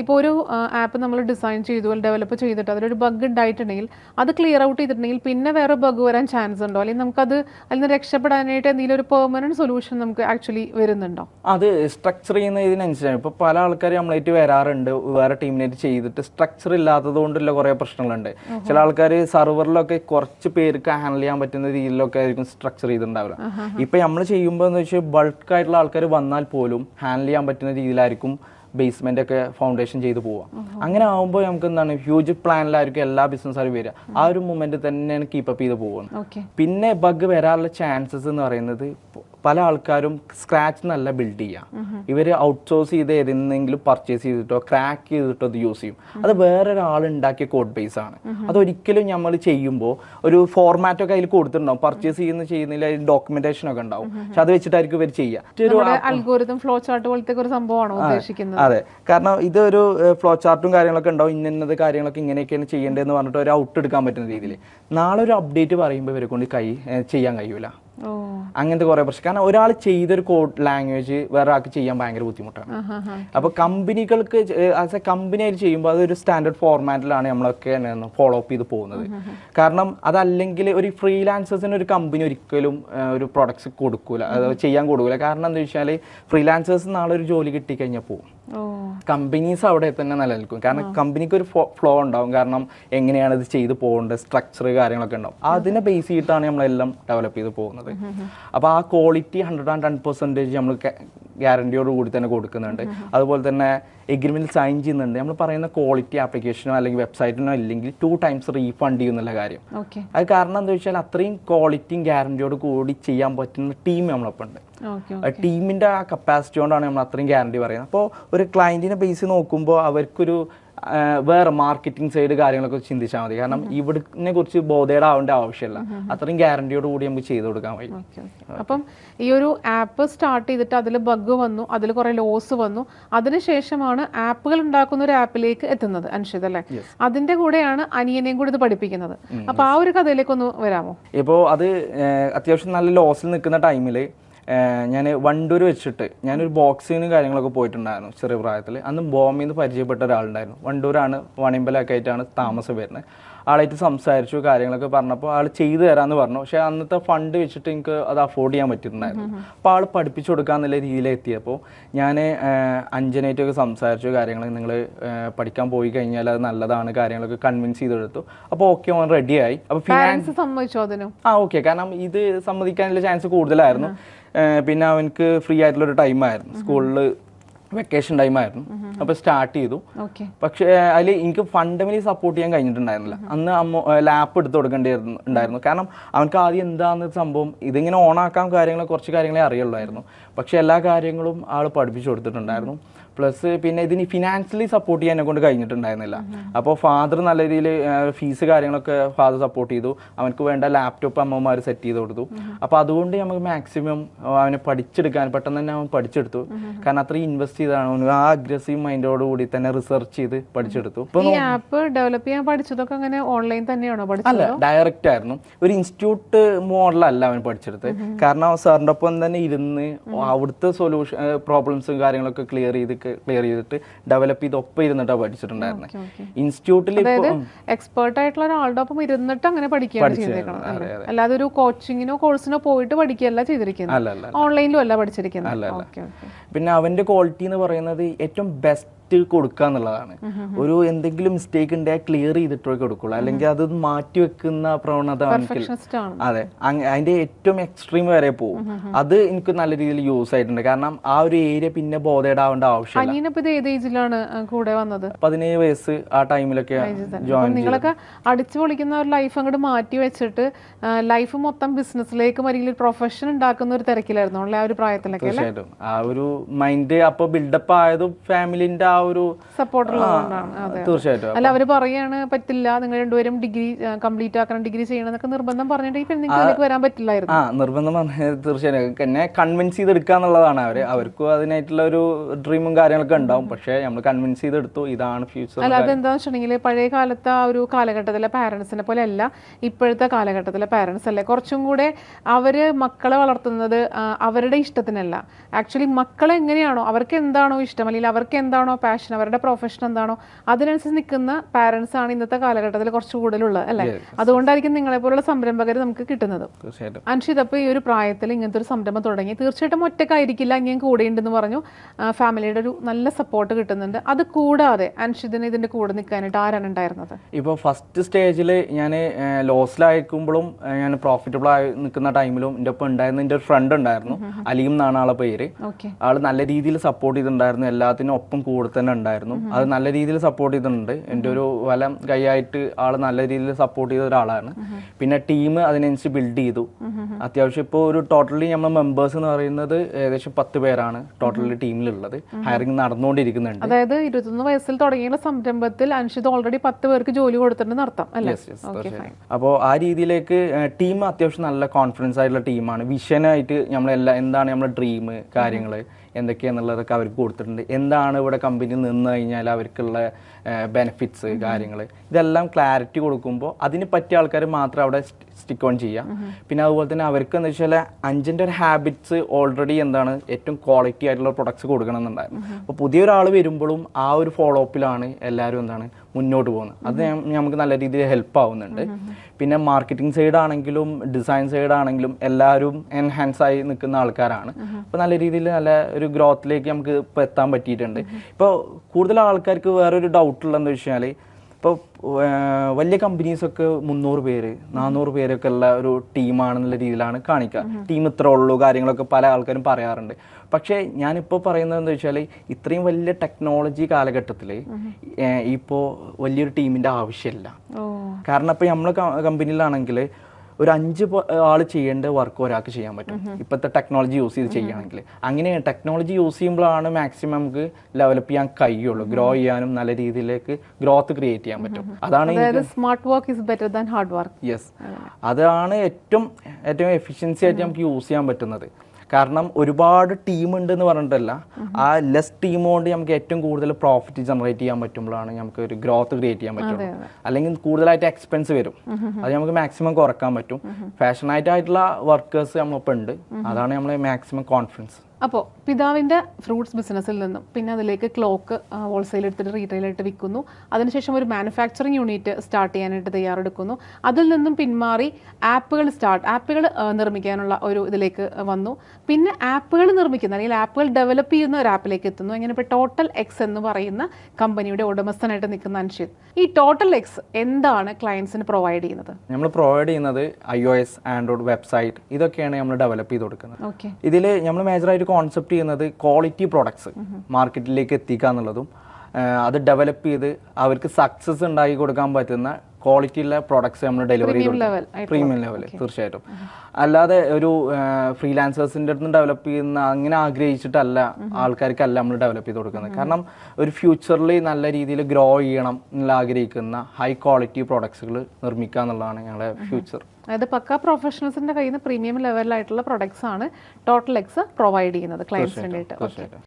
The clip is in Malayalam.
ഇപ്പോൾ ഒരു ആപ്പ് നമ്മൾ ഡിസൈൻ ചെയ്തു അല്ലെങ്കിൽ ഡെവലപ്പ് ചെയ്തിട്ട് അതിലൊരു ബഗ് ഉണ്ടായിട്ടുണ്ടെങ്കിൽ അത് ക്ലിയർ ഔട്ട് ചെയ്തിട്ടുണ്ടെങ്കിൽ പിന്നെ വേറെ ബഗ് വരാൻ ചാൻസ് ഉണ്ടോ? അല്ലെങ്കിൽ നമുക്കത് അതിൽ നിന്ന് രക്ഷപ്പെടാനായിട്ട് എന്തെങ്കിലും ഒരു പെർമനന്റ് സൊല്യൂഷൻ നമുക്ക് ആക്ച്വലി വരുന്നുണ്ടോ? അത് സ്ട്രക്ചർ ചെയ്യുന്നതിനനുസരിച്ചാണ് ഇപ്പോൾ പല ആൾക്കാർ നമ്മളായിട്ട് വരാറുണ്ട്. വേറെ ടീമിനായിട്ട് ചെയ്തിട്ട് സ്ട്രക്ചർ ഇല്ലാത്തത് കൊണ്ടുള്ള കുറേ പ്രശ്നങ്ങളുണ്ട്. ചില ആൾക്കാർ സെർവറിലൊക്കെ കുറച്ച് പേർക്ക് ഹാൻഡിൽ ചെയ്യാൻ പറ്റുന്ന രീതിയിലൊക്കെ ആയിരിക്കും സ്ട്രക്ചർ ചെയ്തിട്ടുണ്ടാവില്ല ഇപ്പം നമ്മൾ ചെയ്യുമ്പോൾ എന്ന് വെച്ചാൽ ബൾക്ക് ആയിട്ടുള്ള ആൾക്കാർ വന്നാൽ പോലും ഹാൻഡിൽ ചെയ്യാൻ പറ്റുന്ന രീതിയിലായിരിക്കും ബേസ്മെന്റ് ഒക്കെ ഫൗണ്ടേഷൻ ചെയ്ത് പോവാം. അങ്ങനെ ആവുമ്പോൾ നമുക്ക് എന്താണ് ഹ്യൂജ് പ്ലാനിലായിരിക്കും എല്ലാ ബിസിനസ്സുകാരും വരിക ആ ഒരു മൊമെന്റ് തന്നെയാണ് കീപ്പപ്പ് ചെയ്ത് പോകുന്നത് പിന്നെ ബഗ് വരാനുള്ള ചാൻസസ് എന്ന് പറയുന്നത് പല ആൾക്കാരും സ്ക്രാച്ച് നല്ല ബിൽഡ് ചെയ്യാം. ഇവർ ഔട്ട്സോഴ്സ് ചെയ്ത് ഏതെങ്കിലും പർച്ചേസ് ചെയ്തിട്ടോ ക്രാക്ക് ചെയ്തിട്ടോ അത് യൂസ് ചെയ്യും. അത് വേറൊരാൾ ഉണ്ടാക്കിയ കോഡ് ബേസ് ആണ്. അതൊരിക്കലും നമ്മൾ ചെയ്യുമ്പോൾ ഒരു ഫോർമാറ്റ് ഒക്കെ അതിൽ കൊടുത്തിട്ടുണ്ടാവും. പർച്ചേസ് ചെയ്യുന്ന ചെയ്യുന്നതിൽ ഡോക്യുമെന്റേഷൻ ഒക്കെ ഉണ്ടാവും. പക്ഷെ അത് വെച്ചിട്ടായിരിക്കും ഇവർ ചെയ്യുക അതെ. കാരണം ഇതൊരു ഫ്ലോ ചാർട്ടും കാര്യങ്ങളൊക്കെ ഉണ്ടാവും. ഇന്നത് കാര്യങ്ങളൊക്കെ ഇങ്ങനെയൊക്കെയാണ് ചെയ്യേണ്ടതെന്ന് പറഞ്ഞിട്ട് ഒരു ഔട്ട് എടുക്കാൻ പറ്റുന്ന രീതിയിൽ നാളെ ഒരു അപ്ഡേറ്റ് പറയുമ്പോൾ ഇവരെ കൊണ്ട് കൈ ചെയ്യാൻ കഴിയൂല. അങ്ങനത്തെ കുറേ പ്രശ്നം. കാരണം ഒരാൾ ചെയ്തൊരു കോഡ് ലാംഗ്വേജ് വേറെ ആൾക്ക് ചെയ്യാൻ ഭയങ്കര ബുദ്ധിമുട്ടാണ്. അപ്പൊ അപ്പോൾ കമ്പനികൾക്ക് ആസ് എ കമ്പനി ആയിട്ട് ചെയ്യുമ്പോൾ അതൊരു സ്റ്റാൻഡേർഡ് ഫോർമാറ്റിലാണ് നമ്മളൊക്കെ ഫോളോ അപ്പ് ചെയ്ത് പോകുന്നത്. കാരണം അതല്ലെങ്കിൽ ഒരു ഫ്രീലാൻസേഴ്സിന് ഒരു കമ്പനി ഒരിക്കലും ഒരു പ്രൊഡക്ട്സ് കൊടുക്കൂല. അത് ചെയ്യാൻ കൊടുക്കൂല. കാരണം എന്താ വെച്ചാൽ ഫ്രീലാൻസേഴ്സ് നാളെ ഒരു ജോലി കിട്ടിക്കഴിഞ്ഞാൽ പോകും കമ്പനീസ് അവിടെ തന്നെ നിലനിൽക്കും. കാരണം കമ്പനിക്ക് ഒരു ഫ്ലോ ഉണ്ടാവും. കാരണം എങ്ങനെയാണ് ഇത് ചെയ്ത് പോകേണ്ടത്? സ്ട്രക്ചർ കാര്യങ്ങളൊക്കെ ഉണ്ടാവും. അതിനെ ബേസ് ചെയ്തിട്ടാണ് നമ്മളെല്ലാം ഡെവലപ്പ് ചെയ്ത് പോകുന്നത്. അപ്പോൾ ആ quality hundred and ten percentage നമ്മൾ ഗ്യാരണ്ടിയോട് കൂടി തന്നെ കൊടുക്കുന്നുണ്ട്. അതുപോലെ തന്നെ എഗ്രിമെന്റ് സൈൻ ചെയ്യുന്നുണ്ട്. നമ്മൾ പറയുന്ന ക്വാളിറ്റി ആപ്ലിക്കേഷനോ അല്ലെങ്കിൽ വെബ്സൈറ്റിനോ ഇല്ലെങ്കിൽ ടു ടൈംസ് റീഫണ്ട് ചെയ്യുന്നുള്ള കാര്യം. അത് കാരണം എന്താ വെച്ചാൽ അത്രയും ക്വാളിറ്റിയും ഗ്യാരണ്ടിയോട് കൂടി ചെയ്യാൻ പറ്റുന്ന ടീം നമ്മളൊപ്പം ഉണ്ട് ടീമിന്റെ ആ കപ്പാസിറ്റി കൊണ്ടാണ് നമ്മൾ അത്രയും ഗ്യാരണ്ടി പറയുന്നത്. അപ്പോൾ ഒരു ക്ലയന്റിനെ ബേസ് നോക്കുമ്പോൾ അവർക്കൊരു വേറെ മാർക്കറ്റിംഗ് സൈഡ് കാര്യങ്ങളൊക്കെ ചിന്തിച്ചാൽ മതി. കാരണം ഇവിടിനെ കുറിച്ച് ബോധേഡ് ആവേണ്ട ആവശ്യമില്ല. അത്രയും ഗ്യാരണ്ടിയോട് കൂടി നമുക്ക് ചെയ്തു കൊടുക്കാൻ കഴിയും. അപ്പം ഈ ഒരു ആപ്പ് സ്റ്റാർട്ട് ചെയ്തിട്ട് അതിൽ ബഗ് വന്നു അതിൽ കുറെ ലോസ് വന്നു. അതിനുശേഷമാണ് ആപ്പുകൾ ഉണ്ടാക്കുന്ന ഒരു ആപ്പിലേക്ക് എത്തുന്നത് അൻഷിത് അല്ലേ? അതിന്റെ കൂടെയാണ് അനിയനെയും കൂടി ഇത് പഠിപ്പിക്കുന്നത്. അപ്പൊ ആ ഒരു കഥയിലേക്ക് ഒന്ന് വരാമോ? ഇപ്പോ അത് അത്യാവശ്യം നല്ല ലോസിൽ നിൽക്കുന്ന ടൈമിൽ ഞാൻ വണ്ടൂർ വെച്ചിട്ട് ഞാനൊരു ബോക്സിങ്ങിനും കാര്യങ്ങളൊക്കെ പോയിട്ടുണ്ടായിരുന്നു ചെറിയ പ്രായത്തിൽ അന്ന് ബോംബെയിൽ നിന്ന് പരിചയപ്പെട്ട ഒരാളുണ്ടായിരുന്നു. വണ്ടൂരാണ് വണിമ്പലൊക്കെ ആയിട്ടാണ് താമസം വരുന്നത്. ആളായിട്ട് സംസാരിച്ചു കാര്യങ്ങളൊക്കെ പറഞ്ഞപ്പോൾ ആൾ ചെയ്തു തരാമെന്ന് പറഞ്ഞു. പക്ഷേ അന്നത്തെ ഫണ്ട് വെച്ചിട്ട് എനിക്ക് അത് അഫോർഡ് ചെയ്യാൻ പറ്റുന്നുണ്ടായിരുന്നു അപ്പോൾ ആൾ പഠിപ്പിച്ചു കൊടുക്കുക എന്നുള്ള എത്തിയപ്പോൾ ഞാൻ അഞ്ചനായിട്ടൊക്കെ സംസാരിച്ചു കാര്യങ്ങൾ നിങ്ങൾ പഠിക്കാൻ പോയി കഴിഞ്ഞാൽ അത് നല്ലതാണ് കാര്യങ്ങളൊക്കെ കൺവിൻസ് ചെയ്തെടുത്തു. അപ്പോൾ ഓക്കെ ഓൺ റെഡിയായി അപ്പോൾ ഫിനാൻസ് സമ്മതിച്ചോ അതിനും? ആ ഓക്കെ കാരണം ഇത് സമ്മതിക്കാനുള്ള ചാൻസ് കൂടുതലായിരുന്നു. പിന്നെ അവനക്ക് ഫ്രീ ആയിട്ടുള്ള ഒരു ടൈമായിരുന്നു സ്കൂളിൽ വെക്കേഷൻ ടൈമായിരുന്നു അപ്പോൾ സ്റ്റാർട്ട് ചെയ്തു. പക്ഷേ അതിൽ എനിക്ക് ഫണ്ടമെന്റലി സപ്പോർട്ട് ചെയ്യാൻ കഴിഞ്ഞിട്ടുണ്ടായിരുന്നില്ല. അന്ന് അമ്മ ലാപ്പ് എടുത്ത് കൊടുക്കേണ്ടിയിരുന്നു ഉണ്ടായിരുന്നു. കാരണം അവനക്ക് ആദ്യം എന്താന്ന് സംഭവം ഇതിങ്ങനെ ഓണാക്കാൻ കാര്യങ്ങളെ കുറച്ച് കാര്യങ്ങളെ അറിയുള്ളായിരുന്നു. പക്ഷെ എല്ലാ കാര്യങ്ങളും ആൾ പഠിപ്പിച്ചു കൊടുത്തിട്ടുണ്ടായിരുന്നു. പ്ലസ് പിന്നെ ഇതിന് ഫിനാൻഷ്യലി സപ്പോർട്ട് ചെയ്യാൻ കൊണ്ട് കഴിഞ്ഞിട്ടുണ്ടായിരുന്നില്ല. അപ്പോൾ ഫാദർ നല്ല രീതിയിൽ ഫീസ് കാര്യങ്ങളൊക്കെ ഫാദർ സപ്പോർട്ട് ചെയ്തു. അവനക്ക് വേണ്ട ലാപ്ടോപ്പ് അമ്മമാർ സെറ്റ് ചെയ്ത് കൊടുത്തു. അപ്പോൾ അതുകൊണ്ട് നമുക്ക് മാക്സിമം അവനെ പഠിച്ചെടുക്കാൻ പെട്ടെന്ന് തന്നെ അവൻ പഠിച്ചെടുത്തു. കാരണം അത്രയും ഇൻവെസ്റ്റ് ചെയ്താണ് ആ അഗ്രസീവ് മൈൻഡോട് കൂടി തന്നെ റിസർച്ച് ചെയ്ത് പഠിച്ചെടുത്തു. ഇപ്പൊ ഈ ആപ്പ് ഡെവലപ്പ് ചെയ്യാൻ പഠിച്ചതൊക്കെ അങ്ങനെ ഓൺലൈൻ തന്നെയാണോ പഠിച്ചത്? അല്ല ഡയറക്റ്റ് ആയിരുന്നു. ഒരു ഇൻസ്റ്റിറ്റ്യൂട്ട് മോഡലല്ല അവൻ പഠിച്ചെടുത്ത് കാരണം സാറിന്റെ ഒപ്പം തന്നെ ഇരുന്ന് അവിടുത്തെ സൊല്യൂഷൻ പ്രോബ്ലംസും കാര്യങ്ങളൊക്കെ ക്ലിയർ ചെയ്ത് ക്ലിയർ ചെയ്തിട്ട് ഡെവലപ്പ് ചെയ്ത് ഒപ്പം ഇരുന്നിട്ടാണ് പഠിച്ചിട്ടുണ്ടായിരുന്നത് ഇൻസ്റ്റിറ്റ്യൂട്ടിൽ അതായത് ഇപ്പോൾ എക്സ്പേർട്ട് ആയിട്ടുള്ള ഒരാളുടെ ഒപ്പം ഇരുന്നിട്ട് അങ്ങനെ പഠിക്കുകയാണ് ചെയ്തേക്കണം അല്ലേ? അല്ലാതെ ഒരു കോച്ചിങ്ങിനോ കോഴ്സിനോ പോയിട്ട് പഠിക്കുകയല്ല ചെയ്തിരിക്കുന്നത്. അല്ല അല്ല ഓൺലൈനിലും അല്ല പഠിച്ചിരിക്കുന്നത്. Okay okay. പിന്നെ അവന്റെ ക്വാളിറ്റി എന്ന് പറയുന്നത് ഏറ്റവും ബെസ്റ്റ് കൊടുക്കുക എന്നുള്ളതാണ്. ഒരു എന്തെങ്കിലും മിസ്റ്റേക്ക് ഉണ്ടെങ്കിൽ ക്ലിയർ ചെയ്തിട്ടേ കൊടുക്കുള്ളൂ. അല്ലെങ്കിൽ അത് മാറ്റി വെക്കുന്ന പ്രവണത ആണെങ്കിൽ ആണ്. അതെ. അതിന്റെ ഏറ്റവും എക്സ്ട്രീം വരെ പോകും. അത് എനിക്ക് നല്ല രീതിയിൽ യൂസ് ആയിട്ടുണ്ട്. കാരണം ആ ഒരു ഏരിയ പിന്നെ ബോധേടാവേണ്ട ആവശ്യമില്ല. കൂടെ വന്നത്. പതിനേഴ് വയസ്സ് ആ ടൈമിലൊക്കെ ജോയിൻ നിങ്ങളൊക്കെ അടിച്ചു പൊളിക്കുന്ന ഒരു ലൈഫ് അങ്ങോട്ട് മാറ്റി വെച്ചിട്ട് ലൈഫ് മൊത്തം ബിസിനസ്സിലേക്ക് അല്ലെങ്കിൽ പ്രൊഫഷൻ ഉണ്ടാക്കുന്ന ഒരു തിരക്കിലായിരുന്നു ആ ഒരു പ്രായത്തിലൊക്കെ ആ ഒരു മൈൻഡ് അപ്പൊ ബിൽഡപ്പ് ആയതും ഫാമിലിന്റെ ആ ഒരു സപ്പോർട്ട് തീർച്ചയായിട്ടും. അല്ല അവർ പറയാണ് പറ്റില്ല നിങ്ങൾ രണ്ടുപേരും ഡിഗ്രി കംപ്ലീറ്റ് ആക്കണം ഡിഗ്രി ചെയ്യണം എന്നൊക്കെ നിർബന്ധം പറഞ്ഞിട്ട് ഈ വരാൻ പറ്റില്ലായിരുന്നു. ആ നിർബന്ധം പറഞ്ഞത് തീർച്ചയായിട്ടും. എന്നെ കൺവിൻസ് ചെയ്തെടുക്കുക എന്നുള്ളതാണ് അവർ. അവർക്കും അതിനായിട്ടുള്ള ഒരു ഡ്രീമും കാര്യങ്ങളൊക്കെ ഉണ്ടാവും. പക്ഷേ നമ്മൾ കൺവിൻസ് ചെയ്തെടുത്തു. ഇതാണ് ഫ്യൂച്ചർ അല്ല അതെന്താണെന്ന് വെച്ചിട്ടുണ്ടെങ്കിൽ പഴയ കാലത്തെ ആ ഒരു കാലഘട്ടത്തിലെ പാരൻസിനെ പോലെ അല്ല ഇപ്പോഴത്തെ കാലഘട്ടത്തിലെ പാരന്റ്സ് അല്ലേ? കുറച്ചും കൂടെ അവർ മക്കളെ വളർത്തുന്നത് അവരുടെ ഇഷ്ടത്തിനല്ല. ആക്ച്വലി മക്കളെ എങ്ങനെയാണോ അവർക്ക് എന്താണോ ഇഷ്ടം? അല്ലെങ്കിൽ അവർക്ക് എന്താണോ പാഷൻ അവരുടെ പ്രൊഫഷൻ എന്താണോ അതിനനുസരിച്ച് നിൽക്കുന്ന പാരൻസ് ആണ് ഇന്നത്തെ കാലഘട്ടത്തിൽ കുറച്ച് കൂടുതലുള്ളത് അല്ലേ? അതുകൊണ്ടായിരിക്കും നിങ്ങളെ പോലുള്ള സംരംഭകർ നമുക്ക് കിട്ടുന്നത്. തീർച്ചയായിട്ടും. അൻഷിത് അപ്പോൾ ഈ ഒരു പ്രായത്തിൽ ഇങ്ങനത്തെ ഒരു സംരംഭം തുടങ്ങി തീർച്ചയായിട്ടും ഒറ്റക്കായിരിക്കില്ല ഇനിയും കൂടെ ഉണ്ടെന്ന് പറഞ്ഞു. ഫാമിലിയുടെ ഒരു നല്ല സപ്പോർട്ട് കിട്ടുന്നുണ്ട്. അത് കൂടാതെ അൻഷിദിന് ഇതിന്റെ കൂടെ നിൽക്കാനായിട്ട് ആരാണ് ഉണ്ടായിരുന്നത്? ഇപ്പോൾ ഫസ്റ്റ് സ്റ്റേജിൽ ഞാൻ ലോസിലായിരിക്കുമ്പോഴും ഞാൻ പ്രോഫിറ്റബിൾ ആയി നിൽക്കുന്ന ടൈമിലും എന്റെ ഒപ്പം ഉണ്ടായിരുന്ന എന്റെ ഒരു ഫ്രണ്ട് ഉണ്ടായിരുന്നു. അലീം എന്നാണ് ആളെ പേര്. ആൾ നല്ല രീതിയിൽ സപ്പോർട്ട് ചെയ്തിട്ടുണ്ടായിരുന്നു. എല്ലാത്തിനും ഒപ്പം കൂടെ തന്നെ ഉണ്ടായിരുന്നു. അത് നല്ല രീതിയിൽ സപ്പോർട്ട് ചെയ്തിട്ടുണ്ട്. എന്റെ ഒരു വലം കൈയായിട്ട് ആൾ നല്ല രീതിയിൽ സപ്പോർട്ട് ചെയ്ത ഒരാളാണ്. പിന്നെ ടീം അതിനനുസരിച്ച് ബിൽഡ് ചെയ്തു. അത്യാവശ്യം ഇപ്പോൾ ഒരു ടോട്ടലി നമ്മൾ മെമ്പേഴ്സ് എന്ന് പറയുന്നത് ഏകദേശം പത്ത് പേരാണ് ടോട്ടലി ടീമിലുള്ളത്. ഹയറിംഗ് നടന്നുകൊണ്ടിരിക്കുന്നുണ്ട്. അതായത് ഇരുപത്തൊന്ന് വയസ്സിൽ തുടങ്ങിയ സംരംഭത്തിൽ അനുഷിത് ഓൾറെഡി പത്ത് പേർക്ക് ജോലി കൊടുത്തിട്ടുണ്ട് അർത്ഥം അല്ലേ? അപ്പോൾ ആ രീതിയിലേക്ക് ടീം അത്യാവശ്യം നല്ല കോൺഫിഡൻസ് ആയിട്ടുള്ള ടീമാണ് വിഷനായിട്ട് നമ്മളെല്ലാം എന്താണ് നമ്മുടെ ഡ്രീം കാര്യങ്ങൾ എന്തൊക്കെയാണെന്നുള്ളതൊക്കെ അവർക്ക് കൊടുത്തിട്ടുണ്ട്. എന്താണ് ഇവിടെ കമ്പനി നിന്ന് കഴിഞ്ഞാൽ അവർക്കുള്ള ബെനിഫിറ്റ്സ് കാര്യങ്ങൾ ഇതെല്ലാം ക്ലാരിറ്റി കൊടുക്കുമ്പോൾ അതിന് പറ്റിയ ആൾക്കാർ മാത്രം അവിടെ സ്റ്റിക്ക് ഓൺ ചെയ്യുക പിന്നെ അതുപോലെ തന്നെ അവർക്ക് എന്ന് വെച്ചാൽ അഞ്ചിന്റെ ഒരു ഹാബിറ്റ്സ് ഓൾറെഡി എന്താണ് ഏറ്റവും ക്വാളിറ്റി ആയിട്ടുള്ള പ്രൊഡക്ട്സ് കൊടുക്കണം എന്നുണ്ടായിരുന്നു. അപ്പോൾ പുതിയൊരാൾ വരുമ്പോഴും ആ ഒരു ഫോളോ അപ്പിലാണ് എല്ലാവരും എന്താണ് മുന്നോട്ട് പോകുന്നത്. അത് നമുക്ക് നല്ല രീതിയിൽ ഹെൽപ്പ് ആവുന്നുണ്ട്. പിന്നെ മാർക്കറ്റിംഗ് സൈഡ് ആണെങ്കിലും ഡിസൈൻ സൈഡ് ആണെങ്കിലും എല്ലാവരും എൻഹാൻസ് ആയി നിൽക്കുന്ന ആൾക്കാരാണ്. അപ്പോൾ നല്ല രീതിയിൽ നല്ല ഒരു ഗ്രോത്തിലേക്ക് നമുക്ക് ഇപ്പോൾ എത്താൻ പറ്റിയിട്ടുണ്ട്. ഇപ്പോൾ കൂടുതൽ ആൾക്കാർക്ക് വേറൊരു ഡൗട്ട് ഉള്ളതെന്ന് വെച്ചാൽ ഇപ്പോൾ വലിയ കമ്പനീസൊക്കെ മുന്നൂറ് പേര് നാനൂറ് പേരൊക്കെ ഉള്ള ഒരു ടീമാണെന്നുള്ള രീതിയിലാണ് കാണിക്കുക ടീം ഇത്ര ഉള്ളൂ കാര്യങ്ങളൊക്കെ പല ആൾക്കാരും പറയാറുണ്ട്. പക്ഷേ ഞാനിപ്പോൾ പറയുന്നത് എന്താ വെച്ചാൽ ഇത്രയും വലിയ ടെക്നോളജി കാലഘട്ടത്തിൽ ഇപ്പോൾ വലിയൊരു ടീമിന്റെ ആവശ്യമില്ല. കാരണം ഇപ്പോൾ നമ്മൾ കമ്പനിയിലാണെങ്കിൽ ഒരു അഞ്ച് ആൾ ആൾ ചെയ്യേണ്ട വർക്ക് ഒരാൾക്ക് ചെയ്യാൻ പറ്റും. ഇപ്പോഴത്തെ ടെക്നോളജി യൂസ് ചെയ്ത് ചെയ്യുകയാണെങ്കിൽ അങ്ങനെ ടെക്നോളജി യൂസ് ചെയ്യുമ്പോഴാണ് മാക്സിമം നമുക്ക് ഡെവലപ്പ് ചെയ്യാൻ കഴിയുള്ളൂ. ഗ്രോ ചെയ്യാനും നല്ല രീതിയിലേക്ക് ഗ്രോത്ത് ക്രിയേറ്റ് ചെയ്യാൻ പറ്റും. അതാണ് smart work is better than hard work yes അതാണ് ഏറ്റവും ഏറ്റവും എഫിഷ്യൻസി ആയിട്ട് നമുക്ക് യൂസ് ചെയ്യാൻ പറ്റുന്നത്. കാരണം ഒരുപാട് ടീം ഉണ്ട് എന്ന് പറഞ്ഞിട്ടല്ല. ആ ലെസ് ടീം കൊണ്ട് നമുക്ക് ഏറ്റവും കൂടുതൽ പ്രോഫിറ്റ് ജനറേറ്റ് ചെയ്യാൻ പറ്റുമ്പോഴാണ് നമുക്ക് ഒരു ഗ്രോത്ത് ക്രിയേറ്റ് ചെയ്യാൻ പറ്റുള്ളൂ. അല്ലെങ്കിൽ കൂടുതലായിട്ട് എക്സ്പെൻസ് വരും. അത് നമുക്ക് മാക്സിമം കുറയ്ക്കാൻ പറ്റും. ഫാഷനായിട്ടായിട്ടുള്ള വർക്കേഴ്സ് നമ്മളിപ്പോൾ ഉണ്ട് അതാണ് നമ്മളെ മാക്സിമം കോൺഫിഡൻസ് അപ്പോൾ പിതാവിന്റെ ഫ്രൂട്ട്സ് ബിസിനസ്സിൽ നിന്നും പിന്നെ അതിലേക്ക് ക്ലോക്ക് ഹോൾസെയിൽ എടുത്തിട്ട് റീറ്റെയിലായിട്ട് വിൽക്കുന്നു. അതിനുശേഷം ഒരു മാനുഫാക്ചറിങ് യൂണിറ്റ് സ്റ്റാർട്ട് ചെയ്യാനായിട്ട് തയ്യാറെടുക്കുന്നു. അതിൽ നിന്നും പിന്മാറി ആപ്പുകൾ സ്റ്റാർട്ട് ആപ്പുകൾ നിർമ്മിക്കാനുള്ള ഒരു ഇതിലേക്ക് വന്നു. പിന്നെ ആപ്പുകൾ നിർമ്മിക്കുന്ന അല്ലെങ്കിൽ ആപ്പുകൾ ഡെവലപ്പ് ചെയ്യുന്ന ഒരു ആപ്പിലേക്ക് എത്തുന്നു. അങ്ങനെ ഇപ്പോൾ ടോട്ടൽ എക്സ് എന്ന് പറയുന്ന കമ്പനിയുടെ ഉടമസ്ഥനായിട്ട് നിൽക്കുന്ന അൻഷിത് ഈ ടോട്ടൽ എക്സ് എന്താണ് ക്ലയൻസിന് പ്രൊവൈഡ് ചെയ്യുന്നത്? നമ്മൾ പ്രൊവൈഡ് ചെയ്യുന്നത് I O S Android website ഇതൊക്കെയാണ് നമ്മൾ ഡെവലപ്പ് ചെയ്ത് കൊടുക്കുന്നത്. ഓക്കെ ഇതിൽ നമ്മൾ മേജറായിട്ട് കോൺസെപ്റ്റ് ചെയ്യുന്നത് ക്വാളിറ്റി പ്രോഡക്ട്സ് മാർക്കറ്റിലേക്ക് എത്തിക്കുക എന്നുള്ളതും അത് ഡെവലപ്പ് ചെയ്ത് അവർക്ക് സക്സസ് ഉണ്ടാക്കി കൊടുക്കാൻ പറ്റുന്ന ക്വാളിറ്റി ഉള്ള പ്രോഡക്ട്സ് നമ്മൾ ഡെലിവറി പ്രീമിയം ലെവൽ തീർച്ചയായിട്ടും. അല്ലാതെ ഒരു ഫ്രീലാൻസേഴ്സിന്റെ അടുത്ത് ഡെവലപ്പ് ചെയ്യുന്ന അങ്ങനെ ആഗ്രഹിച്ചിട്ടല്ല ആൾക്കാർക്കല്ല നമ്മൾ ഡെവലപ്പ് ചെയ്ത് കൊടുക്കുന്നത്. കാരണം ഒരു ഫ്യൂച്ചറിൽ നല്ല രീതിയിൽ ഗ്രോ ചെയ്യണം എന്നുള്ള ആഗ്രഹിക്കുന്ന ഹൈ ക്വാളിറ്റി പ്രോഡക്ട്സുകൾ നിർമ്മിക്കുക എന്നുള്ളതാണ് ഞങ്ങളുടെ ഫ്യൂച്ചർ അതായത് പക്ക പ്രൊഫഷണൽസിന്റെ കയ്യിൽ നിന്ന് പ്രീമിയം ലെവലിലായിട്ടുള്ള പ്രൊഡക്ട്സ് ആണ് ടോട്ടൽ എക്സ് പ്രൊവൈഡ് ചെയ്യുന്നത് ക്ലയൻസിന് വേണ്ടിയിട്ട്